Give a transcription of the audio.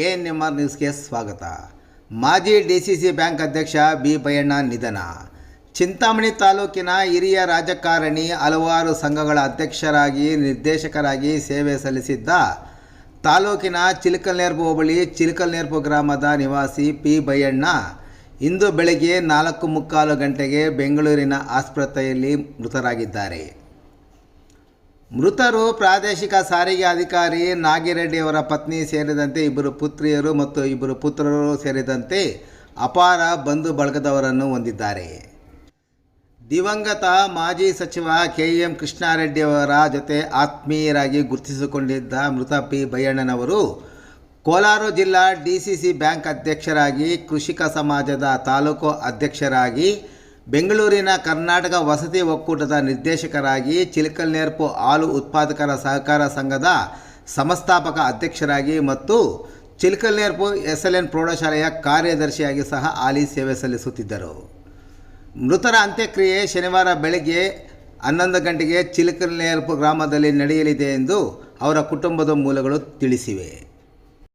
A N M R ನ್ಯೂಸ್ಗೆ ಸ್ವಾಗತ. ಮಾಜಿ ಡಿ ಸಿ ಸಿ ಬ್ಯಾಂಕ್ ಅಧ್ಯಕ್ಷ ಬಿ ಬೈಯಣ್ಣ ನಿಧನ. ಚಿಂತಾಮಣಿ ತಾಲೂಕಿನ ಹಿರಿಯ ರಾಜಕಾರಣಿ ಹಲವಾರು ಸಂಘಗಳ ಅಧ್ಯಕ್ಷರಾಗಿ, ನಿರ್ದೇಶಕರಾಗಿ ಸೇವೆ ಸಲ್ಲಿಸಿದ್ದ ತಾಲೂಕಿನ ಚಿಲಕಲ್ನೇರ್ಪು ಹೋಬಳಿ ಚಿಲಕಲ್ನೇರ್ಪು ಗ್ರಾಮದ ನಿವಾಸಿ ಪಿ ಬೈಯಣ್ಣ ಇಂದು ಬೆಳಗ್ಗೆ ನಾಲ್ಕು ಮುಕ್ಕಾಲು ಗಂಟೆಗೆ ಬೆಂಗಳೂರಿನ ಆಸ್ಪತ್ರೆಯಲ್ಲಿ ಮೃತರಾಗಿದ್ದಾರೆ. ಮೃತರು ಪ್ರಾದೇಶಿಕ ಸಾರಿಗೆ ಅಧಿಕಾರಿ ನಾಗಿರೆಡ್ಡಿಯವರ ಪತ್ನಿ ಸೇರಿದಂತೆ ಇಬ್ಬರು ಪುತ್ರಿಯರು ಮತ್ತು ಇಬ್ಬರು ಪುತ್ರರು ಸೇರಿದಂತೆ ಅಪಾರ ಬಂಧು ಬಳಗದವರನ್ನು ಹೊಂದಿದ್ದಾರೆ. ದಿವಂಗತ ಮಾಜಿ ಸಚಿವ ಕೆ ಎಂ ಕೃಷ್ಣಾರೆಡ್ಡಿಯವರ ಜೊತೆ ಆತ್ಮೀಯರಾಗಿ ಗುರುತಿಸಿಕೊಂಡಿದ್ದ ಮೃತ ಪಿ ಬೈಯಣ್ಣನವರು ಕೋಲಾರ ಜಿಲ್ಲಾ ಡಿ ಸಿ ಸಿ ಬ್ಯಾಂಕ್ ಅಧ್ಯಕ್ಷರಾಗಿ ಕೃಷಿಕ ಸಮಾಜದ ತಾಲೂಕು ಅಧ್ಯಕ್ಷರಾಗಿ ಬೆಂಗಳೂರಿನ ಕರ್ನಾಟಕ ವಸತಿ ಒಕ್ಕೂಟದ ನಿರ್ದೇಶಕರಾಗಿ ಚಿಲಕಲ್ನೇರ್ಪು ಹಾಲು ಉತ್ಪಾದಕರ ಸಹಕಾರ ಸಂಘದ ಸಂಸ್ಥಾಪಕ ಅಧ್ಯಕ್ಷರಾಗಿ ಮತ್ತು ಚಿಲಕಲ್ನೇರ್ಪು ಎಸ್ ಎಲ್ ಎನ್ ಪ್ರೌಢಶಾಲೆಯ ಕಾರ್ಯದರ್ಶಿಯಾಗಿ ಸಹ ಹಾಲಿ ಸೇವೆ ಸಲ್ಲಿಸುತ್ತಿದ್ದರು. ಮೃತರ ಅಂತ್ಯಕ್ರಿಯೆ ಶನಿವಾರ ಬೆಳಗ್ಗೆ ಹನ್ನೊಂದು ಗಂಟೆಗೆ ಚಿಲಕಲ್ನೇರ್ಪು ಗ್ರಾಮದಲ್ಲಿ ನಡೆಯಲಿದೆ ಎಂದು ಅವರ ಕುಟುಂಬದ ಮೂಲಗಳು ತಿಳಿಸಿವೆ.